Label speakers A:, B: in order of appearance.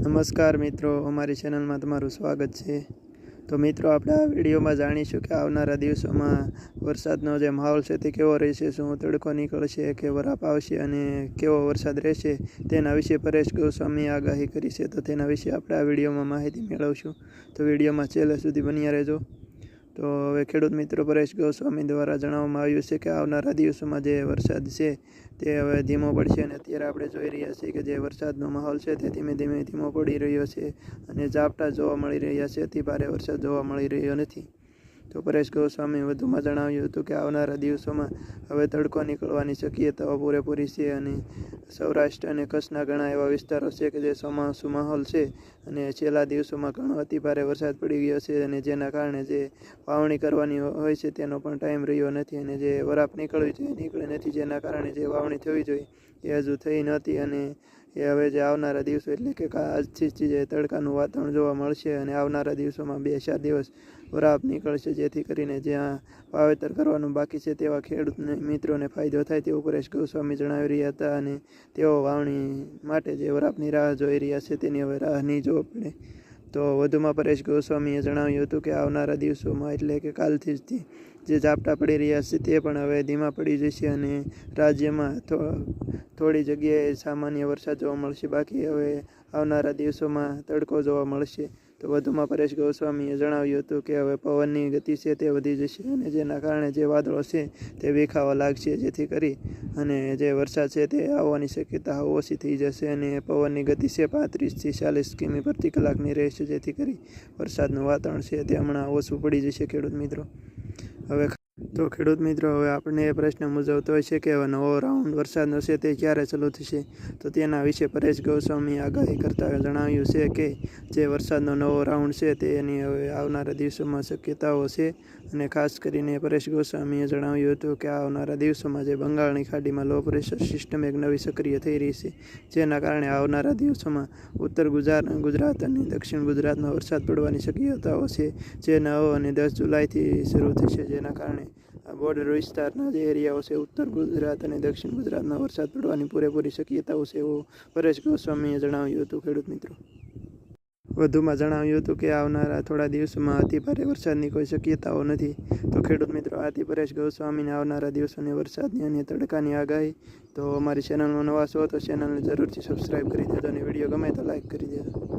A: નમસ્કાર મિત્રો, અમારી ચેનલમાં તમારું સ્વાગત છે. તો મિત્રો, આપણે આ વિડીયોમાં જાણીશું કે આવનારા દિવસોમાં વરસાદનો જે માહોલ છે તે કેવો રહેશે, શું તડકો નીકળશે, કે વરાપ આવશે અને કેવો વરસાદ રહેશે, તેના વિશે પરેશ ગોસ્વામી આગાહી કરી છે. તો તેના વિશે આપણે આ વિડીયોમાં માહિતી મેળવશું. તો વિડીયોમાં છેલ્લે સુધી બન્યા રહેજો. તો હવે ખેડૂત મિત્રો પરેશ ગોસ્વામી દ્વારા જણાવવામાં આવ્યું છે કે આવનારા દિવસોમાં જે વરસાદ છે તે હવે ધીમો પડશે અને અત્યારે આપણે જોઈ રહ્યા છીએ કે જે વરસાદનો માહોલ છે તે ધીમે ધીમે ધીમો પડી રહ્યો છે અને ઝાપટા જોવા મળી રહ્યા છે. અતિ ભારે વરસાદ જોવા મળી રહ્યો નથી. તો પરેશ ગોસ્વામી વધુમાં જણાવ્યું હતું કે આવનારા દિવસોમાં હવે તડકો નીકળવાની શક્યતાઓ પૂરેપૂરી છે અને સૌરાષ્ટ્ર અને કચ્છના ઘણા એવા વિસ્તારો છે કે જે ચોમાસુ માહોલ છે અને છેલ્લા દિવસોમાં ઘણો અતિ ભારે વરસાદ પડી ગયો છે અને જેના કારણે જે વાવણી કરવાની હોય છે તેનો પણ ટાઈમ રહ્યો નથી અને જે વરાપ નીકળવી જોઈએ, નીકળે નથી જેના કારણે જે વાવણી થવી જોઈએ એ હજુ થઈ નહોતી અને એ હવે જે આવનારા દિવસો એટલે કે આજથી જ તડકાનું વાતાવરણ જોવા મળશે અને આવનારા દિવસોમાં બે ચાર દિવસ વરાપ નીકળશે, જેથી કરીને જ્યાં વાવેતર કરવાનું બાકી છે તેવા ખેડૂત મિત્રોને ફાયદો થાય તેવું પરેશ ગોસ્વામી જણાવી રહ્યા હતા અને તેઓ વાવણી માટે જે વરાપની રાહ જોઈ રહ્યા છે તેની હવે રાહ નહીં જોવા પડે. તો વધુમાં પરેશ ગોસ્વામીએ જણાવ્યું હતું કે આવનારા દિવસોમાં એટલે કે કાલથી જ જે ઝાપટા પડી રહ્યા છે તે પણ હવે ધીમા પડી જશે અને રાજ્યમાં થોડી જગ્યાએ સામાન્ય વરસાદ જોવા મળશે. બાકી હવે આવનારા દિવસોમાં તડકો જોવા મળશે. તો વધુમાં પરેશ ગોસ્વામીએ જણાવ્યું હતું કે હવે પવનની ગતિ છે તે વધી જશે અને જેના કારણે જે વાદળો છે તે વિખાવા લાગશે, જેથી કરી અને જે વરસાદ છે તે આવવાની શક્યતા ઓછી થઈ જશે અને પવનની ગતિ છે પાંત્રીસથી ચાલીસ કિમી પ્રતિ કલાકની રહેશે જેથી કરી વરસાદનું વાતાવરણ છે તે હમણાં ઓછું પડી જશે, ખેડૂત મિત્રો. હવે તો ખેડૂત મિત્રો, હવે આપણને એ પ્રશ્ન મૂંઝવતો હોય છે કે હવે નવો રાઉન્ડ વરસાદનો છે તે ક્યારે ચાલુ થશે? તો તેના વિશે પરેશ ગોસ્વામી આગાહી કરતા જણાવ્યું છે કે જે વરસાદનો નવો રાઉન્ડ છે તેની હવે આવનારા દિવસોમાં શક્યતાઓ છે. અને ખાસ કરીને પરેશ ગોસ્વામીએ જણાવ્યું હતું કે આવનારા દિવસોમાં જે બંગાળની ખાડીમાં લો પ્રેશર સિસ્ટમ એક નવી સક્રિય થઈ રહી છે, જેના કારણે આવનારા દિવસોમાં ઉત્તર ગુજરાત ગુજરાત અને દક્ષિણ ગુજરાતમાં વરસાદ પડવાની શક્યતાઓ છે, જે નવ અને દસ જુલાઈથી શરૂ થશે, જેના કારણે બોર્ડર વિસ્તારના જે એરિયાઓ છે, ઉત્તર ગુજરાત અને દક્ષિણ ગુજરાતમાં વરસાદ પડવાની પૂરેપૂરી શક્યતાઓ છે એવું પરેશ ગોસ્વામીએ જણાવ્યું હતું, ખેડૂત મિત્રો. વધુમાં જણાવ્યું હતું કે, આવનારા થોડા દિવસોમાં અતિ ભારે વરસાદની કોઈ શક્યતાઓ નથી. તો ખેડૂત મિત્રો, આથી પરેશ ગોસ્વામીને આવનારા દિવસોની વરસાદની અને તડકાની આગાહી. તો અમારી ચેનલમાં નવા છો તો ચેનલને જરૂરથી સબસ્ક્રાઈબ કરી દેજો અને વીડિયો ગમે તો લાઈક કરી દેજો.